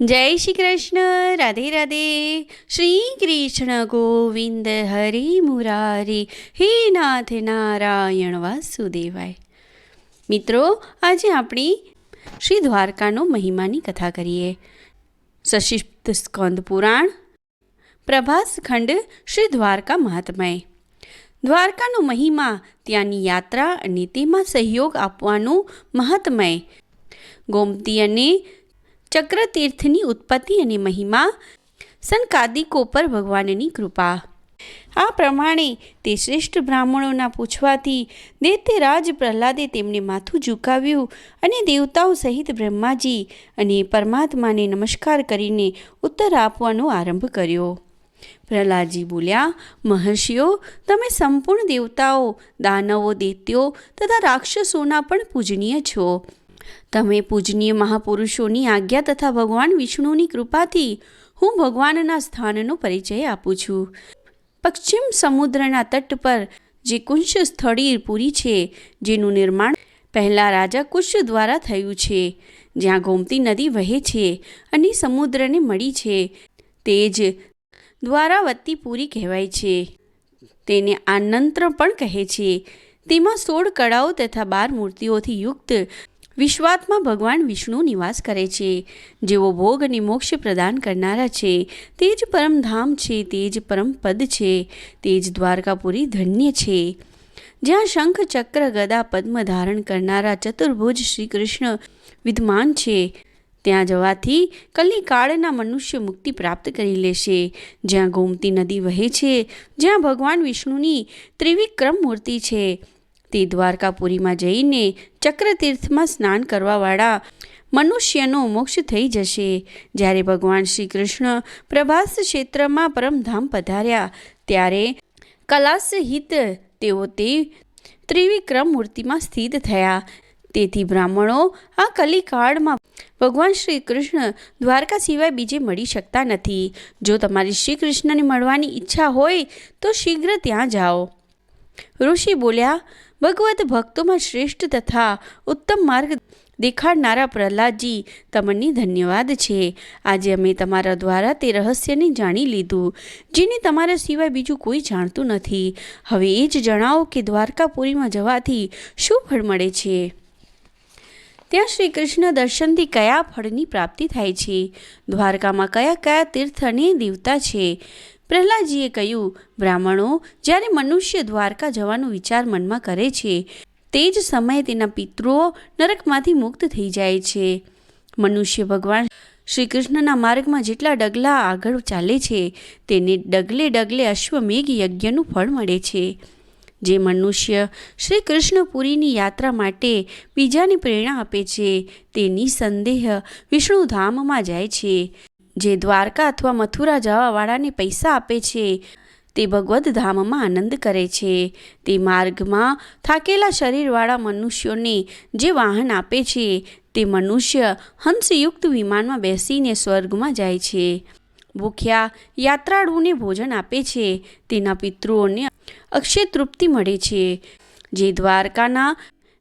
જય શ્રી કૃષ્ણ, રાધે રાધે. શ્રી કૃષ્ણ ગોવિંદ હરિ મુરારી, હે નાથ નારાયણ વાસુદેવાય. મિત્રો, આજે આપણી શ્રી દ્વારકાનો મહિમાની કથા કરીએ. સશિપ્ત સ્કંદ પુરાણ, પ્રભાસ ખંડ, શ્રી દ્વારકા મહાત્મય. દ્વારકાનો મહિમા, ત્યાંની યાત્રા અને તેમાં સહયોગ આપવાનું મહાત્મય. ગોમતી અને ચક્રતીર્થની ઉત્પત્તિ અને મહિમા સનકાદિકો પર ભગવાનની કૃપા. આ પ્રમાણે તે શ્રેષ્ઠ બ્રાહ્મણોના પૂછવાથી દૈત્યરાજ પ્રહલાદે તેમને માથું ઝુકાવ્યું અને દેવતાઓ સહિત બ્રહ્માજી અને પરમાત્માને નમસ્કાર કરીને ઉત્તર આપવાનો આરંભ કર્યો. પ્રહલાદજી બોલ્યા, મહર્ષિઓ, તમે સંપૂર્ણ દેવતાઓ, દાનવો, દૈત્યો તથા રાક્ષસોના પણ પૂજનીય છો. તમે પૂજનીય મહાપુરુષોની આજ્ઞા તથા ભગવાન વિષ્ણુની કૃપાથી હું ભગવાનના સ્થાનનો પરિચય આપું છું. પશ્ચિમ સમુદ્રના તટ પર જે કુંશ સ્થળી પૂરી છે, જેનું નિર્માણ પહેલાં રાજા કુશ દ્વારા થયું છે. જ્યાં ગોમતી નદી વહે છે અને સમુદ્રને મળી છે. તે જ દ્વારાવતી પુરી કહેવાય છે. તેને આનંત્ર પણ કહે છે. તેમાં સોળ કળાઓ તથા બાર મૂર્તિઓથી યુક્ત વિશ્વાત્મા ભગવાન વિષ્ણુ નિવાસ કરે છે. જેઓ ભોગ અને મોક્ષ પ્રદાન કરનારા છે. તે જ પરમધામ છે, તે જ પરમ પદ છે, તે જ દ્વારકાપુરી ધન્ય છે. જ્યાં શંખ ચક્ર ગદા પદ્મ ધારણ કરનારા ચતુર્ભુજ શ્રી કૃષ્ણ વિદ્યમાન છે. ત્યાં જવાથી કલિકાળના મનુષ્ય મુક્તિ પ્રાપ્ત કરી લેશે. જ્યાં ગોમતી નદી વહે છે, જ્યાં ભગવાન વિષ્ણુની ત્રિવિક્રમ મૂર્તિ છે. તે દ્વારકાપુરીમાં જઈને ચક્રતીર્થમાં સ્નાન કરવાવાળા મનુષ્યનો મોક્ષ થઈ જશે. જ્યારે ભગવાન શ્રી કૃષ્ણ પ્રભાસ ક્ષેત્રમાં પરમધામ પધાર્યા, ત્યારે કલાસહિત તેઓ તે ત્રિવિક્રમ મૂર્તિમાં સ્થિત થયા. તેથી બ્રાહ્મણો આ કલિકાળમાં ભગવાન શ્રી કૃષ્ણ દ્વારકા સિવાય બીજે મળી શકતા નથી. જો તમારી શ્રી કૃષ્ણને મળવાની ઈચ્છા હોય, તો શીઘ્ર ત્યાં જાઓ. ઋષિ બોલ્યા ભગવત ભક્તોમાં શ્રેષ્ઠ તથા ઉત્તમ માર્ગ દેખાડનારા પ્રહલાદજી તમને ધન્યવાદ છે. આજે અમે તમારા દ્વારા તે રહસ્યને જાણી લીધું, જેને તમારા સિવાય બીજું કોઈ જાણતું નથી. હવે એ જ જણાવો કે દ્વારકાપુરીમાં જવાથી શું ફળ મળે છે? ત્યાં શ્રી કૃષ્ણ દર્શનથી કયા ફળની પ્રાપ્તિ થાય છે? દ્વારકામાં કયા કયા તીર્થ અને દેવતા છે? પ્રહલાદજીએ કહ્યું, બ્રાહ્મણો, જ્યારે મનુષ્ય દ્વારકા જવાનો વિચાર મનમાં કરે છે, તે જ સમયે તેના પિતૃઓ નરકમાંથી મુક્ત થઈ જાય છે. મનુષ્ય ભગવાન શ્રી કૃષ્ણના માર્ગમાં જેટલા ડગલા આગળ ચાલે છે, તેને ડગલે ડગલે અશ્વમેઘ યજ્ઞનું ફળ મળે છે. જે મનુષ્ય શ્રી કૃષ્ણપુરીની યાત્રા માટે બીજાની પ્રેરણા આપે છે તે નિસંદેહ વિષ્ણુધામમાં જાય છે. જે દ્વારકા અથવા મથુરા જવાવાળાને પૈસા આપે છે, તે ભગવદ્ ધામમાં આનંદ કરે છે. તે માર્ગમાં થાકેલા શરીરવાળા મનુષ્યોને જે વાહન આપે છે, તે મનુષ્ય હંસયુક્ત વિમાનમાં બેસીને સ્વર્ગમાં જાય છે. ભૂખ્યા યાત્રાળુને ભોજન આપે છે, તેના પિતૃઓને અક્ષય તૃપ્તિ મળે છે. જે દ્વારકાના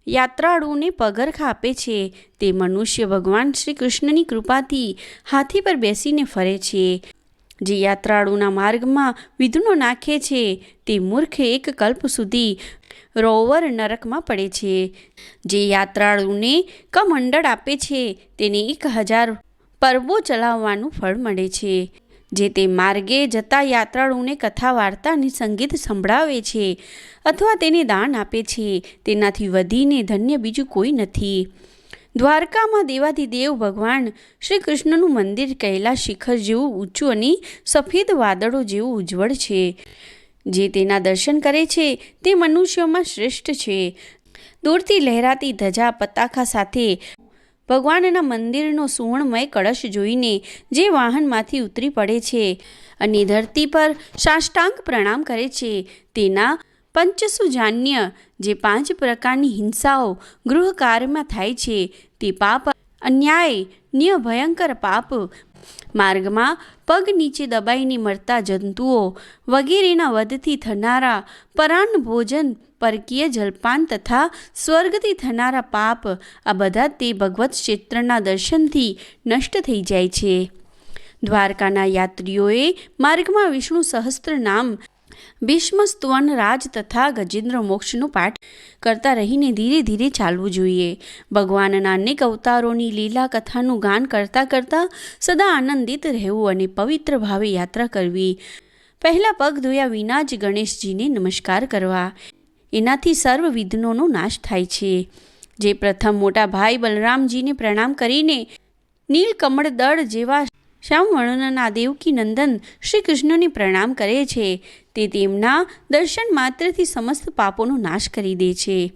યાત્રાળુને પગરખા આપે છે. તે મનુષ્ય ભગવાન શ્રી કૃષ્ણની કૃપાથી હાથી પર બેસીને ફરે છે. જે યાત્રાળુના માર્ગમાં વિધુનો નાખે છે, તે મૂર્ખ એક કલ્પ સુધી રોવર નરકમાં પડે છે. જે યાત્રાળુને કમંડળ આપે છે, તેને એક હજાર પર્વો ચલાવવાનું ફળ મળે છે. જે તે માર્ગે જતા યાત્રાળુને કથા વાર્તા અને સંગીત સંભળાવે છે અથવા તેને દાન આપે છે. તેનાથી વધીને ધન્ય બીજું કોઈ નથી. દ્વારકામાં દેવાધિદેવ ભગવાન શ્રી કૃષ્ણનું મંદિર કૈલાસ શિખર જેવું ઊંચું અને સફેદ વાદળો જેવું ઉજ્જવળ છે. જે તેના દર્શન કરે છે તે મનુષ્યોમાં શ્રેષ્ઠ છે. દૂરથી લહેરાતી ધજા પતાખા સાથે ભગવાનના મંદિરનો સુવર્ણમય કળશ જોઈને જે વાહનમાંથી ઉતરી પડે છે અને ધરતી પર સાષ્ટાંગ પ્રણામ કરે છે. તેના પંચસુજાન્ય જે પાંચ પ્રકારની હિંસાઓ ગૃહકાર્યમાં થાય છે તે પાપ, અન્યાય નિય ભયંકર પાપ, માર્ગમાં પગ નીચે દબાઈને મરતા જંતુઓ વગેરેના વધથી થનારા પરાન ભોજન પરકીય જલપાન તથા સ્વર્ગથી થનારા પાપ, આ બધા તે ભગવત ક્ષેત્રના દર્શનથી નષ્ટ થઈ જાય છે. દ્વારકાના યાત્રીઓએ માર્ગમાં વિષ્ણુ સહસ્ત્ર નામ ભીષ્મ સ્તવન રાજ તથા ગજેન્દ્ર મોક્ષનું પાઠ કરતા રહીને ધીરે ધીરે ચાલવું જોઈએ. ભગવાનના અનેક અવતારોની લીલા કથાનું ગાન કરતાં કરતાં સદા આનંદિત રહેવું અને પવિત્ર ભાવે યાત્રા કરવી. પહેલાં પગ ધોયા વિના જ ગણેશજીને નમસ્કાર કરવા. એનાથી સર્વ વિઘ્નોનો નાશ થાય છે. જે પ્રથમ મોટા ભાઈ બલરામજીને પ્રણામ કરીને નીલકમળ દળ જેવા શ્યામવર્ણના દેવકી નંદન શ્રી કૃષ્ણને પ્રણામ કરે છે. તે તેમના દર્શન માત્રથી સમસ્ત પાપોનો નાશ કરી દે છે.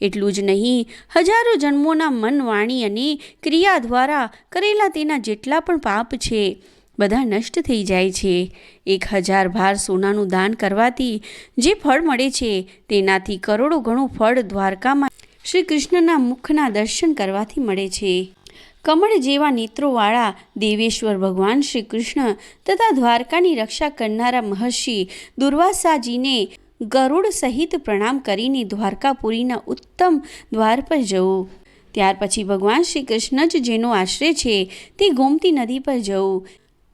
એટલું જ નહીં, હજારો જન્મોના મન વાણી અને ક્રિયા દ્વારા કરેલા તેના જેટલા પણ પાપ છે. બધા નષ્ટ થઈ જાય છે. એક હજાર ભાર સોનાનું દાન કરવાથી જે ફળ મળે છે, તેનાથી કરોડો ગણું ફળ દ્વારકામાં શ્રી કૃષ્ણના મુખના દર્શન કરવાથી મળે છે. કમળ જેવા નેત્રોવાળા દેવેશ્વર ભગવાન શ્રી કૃષ્ણ તથા દ્વારકાની રક્ષા કરનારા મહર્ષિ દુર્વાસાજીને ગરુડ સહિત પ્રણામ કરીને દ્વારકાપુરીના ઉત્તમ દ્વાર પર જવું. ત્યાર પછી ભગવાન શ્રી કૃષ્ણ જ જેનો આશ્રય છે, તે ગોમતી નદી પર જવું.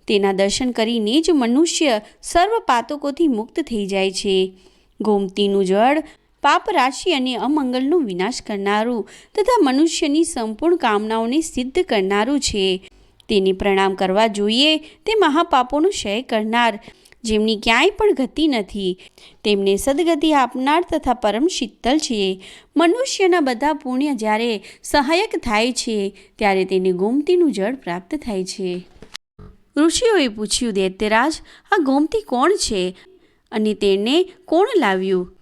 તેના દર્શન કરીને જ મનુષ્ય સર્વ પાતકોથી મુક્ત થઈ જાય છે. ગોમતીનું જળ, પાપ રાશિ અને અમંગલનો વિનાશ કરનારું તથા મનુષ્યની સંપૂર્ણ કામનાઓને સિદ્ધ કરનારું છે. તેને પ્રણામ કરવા જોઈએ તે મહાપાપોનો ક્ષય કરનાર, જેમની ક્યાંય પણ ગતિ નથી. તેમને સદગતિ આપનાર તથા પરમ શીતલ છે. મનુષ્યના બધા પુણ્ય જ્યારે સહાયક થાય છે, ત્યારે તેને ગોમતીનું જળ પ્રાપ્ત થાય છે. ઋષિઓએ પૂછ્યું દૈત્યરાજ આ ગોમતી કોણ છે? અને તેને કોણ લાવ્યું?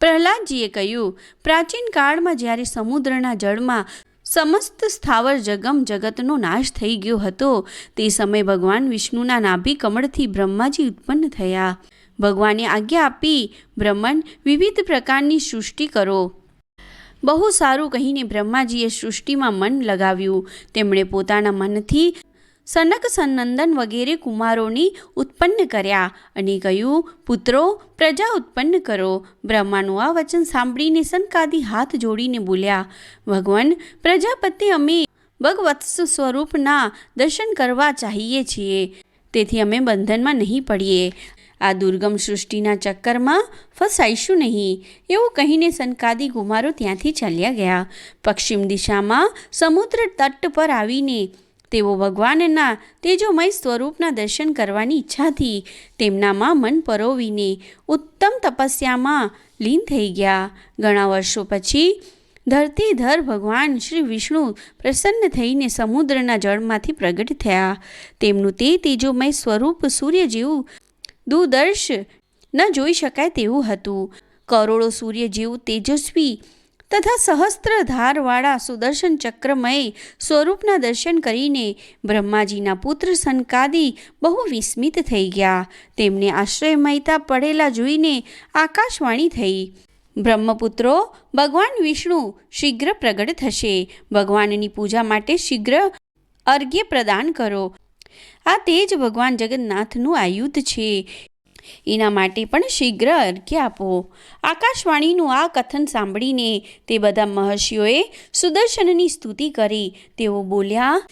પ્રહલાદજીએ કહ્યું, પ્રાચીન કાળમાં જ્યારે સમુદ્રના જળમાં સમસ્ત સ્થાવર જગમ જગતનો નાશ થઈ ગયો હતો, તે સમયે ભગવાન વિષ્ણુના નાભી કમળથી બ્રહ્માજી ઉત્પન્ન થયા. ભગવાને આજ્ઞા આપી બ્રહ્માંડ વિવિધ પ્રકારની સૃષ્ટિ કરો. બહુ સારું કહીને બ્રહ્માજીએ સૃષ્ટિમાં મન લગાવ્યું. તેમણે પોતાના મનથી સનક સનંદન વગેરે કુમારોની ઉત્પન્ન કર્યા અને કહ્યું, પુત્રો, પ્રજા ઉત્પન્ન કરો. બ્રહ્માનું આ વચન સાંભળીને સનકાદી હાથ જોડીને બોલ્યા, ભગવાન, પ્રજાપતિ અમે ભગવત્સ સ્વરૂપના દર્શન કરવા ચાહીએ છીએ. તેથી અમે બંધનમાં નહીં પડીએ. આ દુર્ગમ સૃષ્ટિના ચક્કરમાં ફસાઈશું નહીં. એવું કહીને સનકાદી કુમારો ત્યાંથી ચાલ્યા ગયા. પશ્ચિમ દિશામાં સમુદ્ર તટ પર આવીને તેઓ ભગવાનના તેજોમય સ્વરૂપના દર્શન કરવાની ઈચ્છાથી તેમનામાં મન પરોવીને ઉત્તમ તપસ્યામાં લીન થઈ ગયા. ઘણા વર્ષો પછી ધરતીધર ભગવાન શ્રી વિષ્ણુ પ્રસન્ન થઈને સમુદ્રના જળમાંથી પ્રગટ થયા. તેમનું તે તેજોમય સ્વરૂપ સૂર્ય જેવું દૂરદર્શ ન જોઈ શકાય તેવું હતું. કરોડો સૂર્ય જેવું તેજસ્વી તથા સહસ્ત્રધારવાળા સુદર્શન ચક્રમય સ્વરૂપના દર્શન કરીને બ્રહ્માજીના પુત્ર સનકાદી બહુ વિસ્મિત થઈ ગયા. તેમને આશ્રયમયતા પડેલા જોઈને આકાશવાણી થઈ. બ્રહ્મપુત્રો, ભગવાન વિષ્ણુ શીઘ્ર પ્રગટ થશે. ભગવાનની પૂજા માટે શીઘ્ર અર્ઘ્ય પ્રદાન કરો. આ તે જ ભગવાન જગન્નાથનું આયુધ છે. એના માટે પણ શીઘ્ર અર્ઘ્ય આપો. આકાશવાણીનું આ કથન સાંભળીને તે બધા મહર્ષિઓએ સુદર્શનની સ્તુતિ કરી. તેઓ બોલ્યા,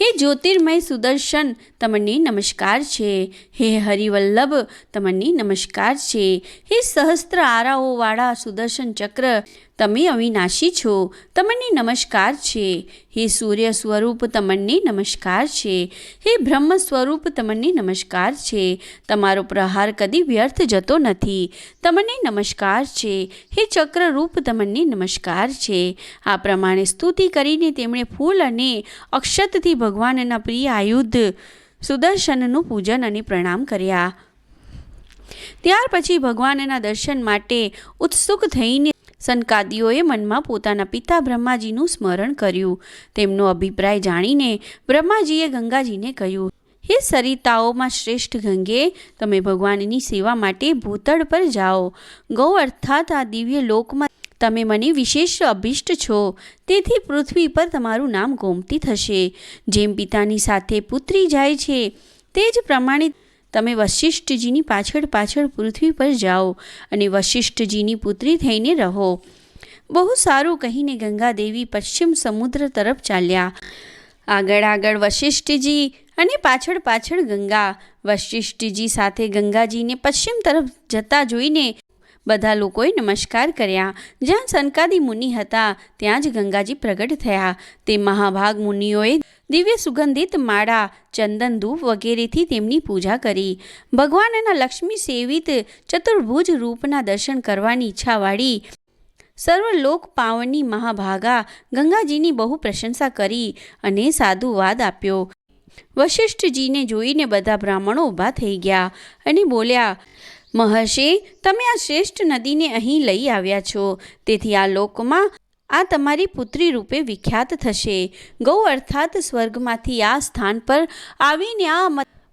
હે જ્યોતિર્મય સુદર્શન, તમને નમસ્કાર છે. હે હરિવલ્લભ, તમને નમસ્કાર છે. હે સહસ્ત્ર આરાઓવાળા સુદર્શન ચક્ર તમે અવિનાશી છો. તમને નમસ્કાર છે. હે સૂર્ય સ્વરૂપ, તમને નમસ્કાર છે. હે બ્રહ્મ સ્વરૂપ, તમને નમસ્કાર છે. તમારો પ્રહાર કદી વ્યર્થ જતો નથી. તમને નમસ્કાર છે. હે ચક્રરૂપ, તમને નમસ્કાર છે. આ પ્રમાણે સ્તુતિ કરીને તેમણે ફૂલ અને અક્ષતથી ભગવાનના પ્રિય આયુધ સુદર્શનનું પૂજન અને પ્રણામ કર્યા. ત્યાર પછી ભગવાનના દર્શન માટે ઉત્સુક થઈને સનકાદીઓએ મનમાં પોતાના પિતા બ્રહ્માજીનું સ્મરણ કર્યું. તેમનો અભિપ્રાય જાણીને બ્રહ્માજીએ ગંગાજીને કહ્યું, હે સરિતાઓમાં શ્રેષ્ઠ ગંગે, તમે ભગવાનની સેવા માટે ભૂતળ પર જાઓ. ગૌ અર્થાત આ દિવ્ય લોકમાં તમે મને વિશેષ અભિષ્ટ છો. તેથી પૃથ્વી પર તમારું નામ ગોમતી થશે. જેમ પિતાની સાથે પુત્રી જાય છે, તે જ પ્રમાણે તમે વશિષ્ઠજીની પાછળ પાછળ પૃથ્વી પર જાઓ અને વશિષ્ઠજીની પુત્રી થઈને રહો. બહુ સારું કહીને ગંગાદેવી પશ્ચિમ સમુદ્ર તરફ ચાલ્યા. આગળ આગળ વશિષ્ઠજી અને પાછળ પાછળ ગંગા. વશિષ્ઠજી સાથે ગંગાજીને પશ્ચિમ તરફ જતા જોઈને બધા લોકોએ નમસ્કાર કર્યા. જ્યાં સનકાદી મુનિ હતા, ત્યાં જ ગંગાજી પ્રગટ થયા. તે મહાભાગ મુનિઓએ દિવ્ય સુગંધિત માળા, ચંદન ધૂપ વગેરેથી તેમની પૂજા કરી. ભગવાનના લક્ષ્મી સેવિત ચતુર્ભુજ રૂપના દર્શન કરવાની ઈચ્છાવાળી સર્વલોક પાવની મહાભાગા ગંગાજીની બહુ પ્રશંસા કરી અને સાધુવાદ આપ્યો. વશિષ્ઠજીને જોઈને બધા બ્રાહ્મણો ઊભા થઈ ગયા અને બોલ્યા મહર્ષિ, તમે આ શ્રેષ્ઠ નદીને અહીં લઈ આવ્યા છો. તેથી આ લોકમાં આ તમારી પુત્રી રૂપે વિખ્યાત થશે. ગૌ અર્થાત સ્વર્ગમાંથી આ સ્થાન પર આવીને આ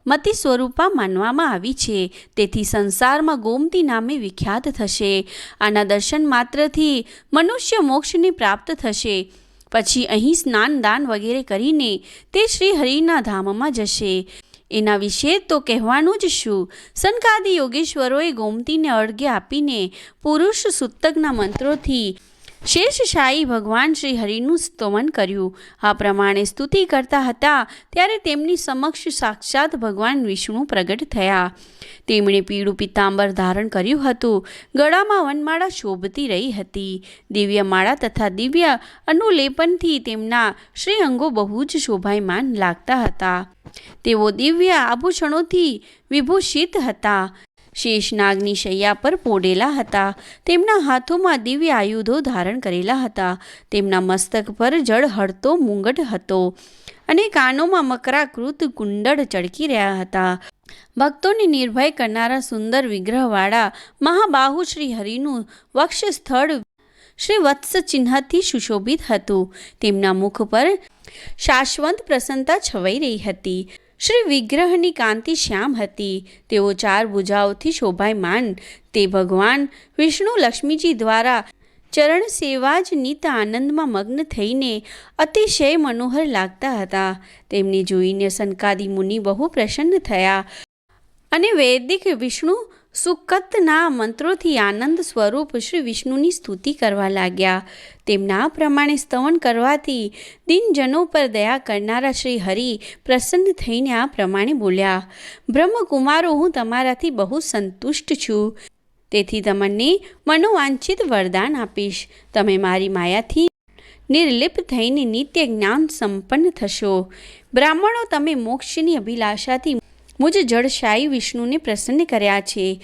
મત સ્વરૂપા માનવામાં આવી છે. તેથી સંસારમાં ગોમતી નામે વિખ્યાત થશે. આના દર્શન માત્રથી મનુષ્ય મોક્ષને પ્રાપ્ત થશે. પછી અહીં સ્નાન દાન વગેરે કરીને તે શ્રી હરિના ધામમાં જશે. એના વિશે તો કહેવાનું જ શું? સનકાદી યોગેશ્વરોએ ગોમતીને અળગે આપીને પુરુષ સૂતકના મંત્રોથી શેષશાહી ભગવાન શ્રી હરિનું સ્તોમન કર્યું. આ પ્રમાણે સ્તુતિ કરતા હતા ત્યારે તેમની સમક્ષ સાક્ષાત ભગવાન વિષ્ણુ પ્રગટ થયા. તેમણે પીળું પિત્તાંબર ધારણ કર્યું હતું. ગળામાં વનમાળા શોભતી રહી હતી. દિવ્ય માળા તથા દિવ્ય અનુલેપનથી તેમના શ્રી અંગો બહુ જ શોભાયમાન લાગતા હતા. તેઓ દિવ્ય આભૂષણોથી વિભૂષિત હતા. શેષનાગની શૈયા પર પોડેલા હતા. તેમના હાથોમાં દિવ્ય આયુધો ધારણ કરેલા હતા. તેમના મસ્તક પર જળ હળતો મુંગટ હતો અને કાનોમાં મકરાકૃત કુંડળ ચળકી રહ્યા હતા. ભક્તોને નિર્ભય કરનારા સુંદર વિગ્રહવાળા મહાબાહુ શ્રી હરિનું વક્ષ સ્થળ શ્રી વત્સ ચિહ્નથી સુશોભિત હતું. તેમના મુખ પર શાશ્વત પ્રસન્નતા છવાઈ રહી હતી. શ્રી વિગ્રહની કાંતિ શ્યામ હતી. તેઓ ચાર ભુજાઓથી શોભાયમાન તે ભગવાન વિષ્ણુ લક્ષ્મીજી દ્વારા ચરણ સેવા જ નિત આનંદમાં મગ્ન થઈને અતિશય મનોહર લાગતા હતા. તેમને જોઈને સનકાદી મુનિ બહુ પ્રસન્ન થયા અને વૈદિક વિષ્ણુ સુકતના મંત્રોથી આનંદ સ્વરૂપ શ્રી વિષ્ણુની સ્તુતિ કરવા લાગ્યા. તેમના પ્રમાણે સ્તવન કરવાથી દિનજનો પર દયા કરનારા શ્રી હરિ પ્રસન્ન થઈને આ પ્રમાણે બોલ્યા, બ્રહ્મકુમારો, હું તમારાથી બહુ સંતુષ્ટ છું. તેથી તમને મનોવાંછિત વરદાન આપીશ. તમે મારી માયાથી નિર્લિપ થઈને નિત્ય જ્ઞાન સંપન્ન થશો. બ્રાહ્મણો, તમે મોક્ષની અભિલાષાથી મુજ જળશાયી વિષ્ણુને પ્રસન્ન કર્યા છે.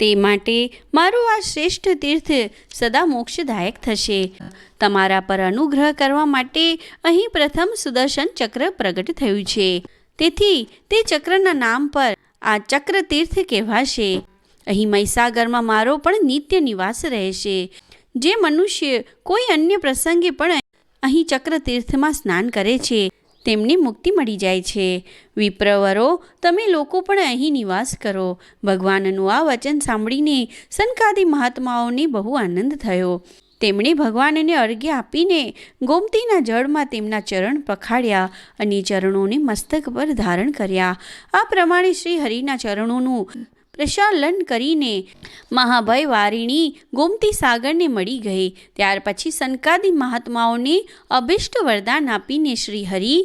તે માટે મારું આ શ્રેષ્ઠ તીર્થ સદા મોક્ષદાયક થશે. તમારા પર અનુગ્રહ કરવા માટે અહીં પ્રથમ સુદર્શન ચક્ર પ્રગટ થયું છે. તેથી તે ચક્રના નામ પર આ ચક્ર તીર્થ કહેવાશે. અહીં મહીસાગરમાં મારો પણ નિત્ય નિવાસ રહેશે. જે મનુષ્ય કોઈ અન્ય પ્રસંગે પણ અહીં ચક્ર તીર્થમાં સ્નાન કરે છે. તેમને મુક્તિ મળી જાય છે. વિપ્રવરો, તમે લોકો પણ અહીં નિવાસ કરો. ભગવાનનું આ વચન સાંભળીને સનકાદી મહાત્માઓને બહુ આનંદ થયો. તેમણે ભગવાનને અર્ઘ્ય આપીને ગોમતીના જળમાં તેમના ચરણ પખાડ્યા અને ચરણોને મસ્તક પર ધારણ કર્યા. આ પ્રમાણે શ્રી હરિના ચરણોનું પ્રશાલન કરીને મહાભય વારિણી ગોમતી સાગરને મળી ગઈ. ત્યાર પછી સનકાદી મહાત્માઓને અભિષ્ટ વરદાન આપીને શ્રી હરિ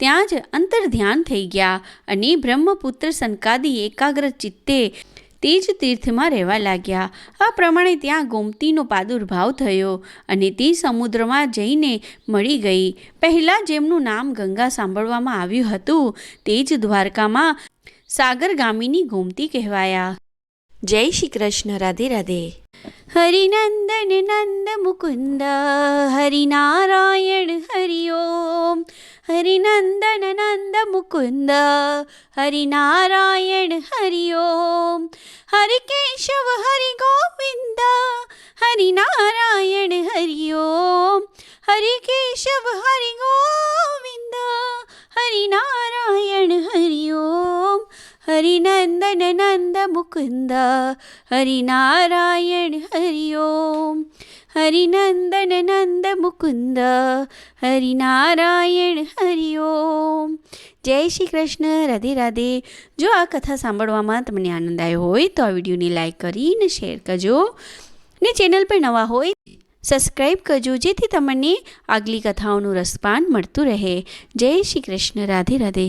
ત્યાં જ અંતર ધ્યાન થઈ ગયા અને બ્રહ્મપુત્ર સનકાદી એકાગ્ર ચિત્તે તે જ તીર્થમાં રહેવા લાગ્યા. આ પ્રમાણે ત્યાં ગોમતીનો પ્રાદુર્ભાવ થયો અને તે સમુદ્રમાં જઈને મળી ગઈ. પહેલાં જેમનું નામ ગંગા સાંભળવામાં આવ્યું હતું, તે જ દ્વારકામાં સાગરગામીની ગોમતી કહેવાયા. જય શ્રી કૃષ્ણ રાધે રાધે. હરિનંદન નંદ મુકુંદ હરિનારાયણ હરિ ઓમ હરિનંદન નંદ મુકુંદ હરિનારાયણ હરિ ઓમ હરિ કેશવ હરિ ગોવિંદ હરિનારાયણ હરિ ઓમ હરિ કેશવ હરિ ગોવિંદ હરિનારાયણ હરિ ઓમ હરિનંદન નંદ મુકુંદ હરિનારાયણ હરિ ઓમ હરિનંદન નંદ મુકુંદ હરિનારાયણ હરિ ઓમ જય શ્રી કૃષ્ણ રાધે રાધે જો આ કથા સાંભળવામાં તમને આનંદ આવ્યો હોય તો આ વિડીયોને લાઈક કરીને શેર કરજો ને ચેનલ પર નવા હોય સબસ્ક્રાઈબ કરજો જેથી તમને આગલી કથાઓનું રસપાન મળતું રહે જય શ્રી કૃષ્ણ રાધે રાધે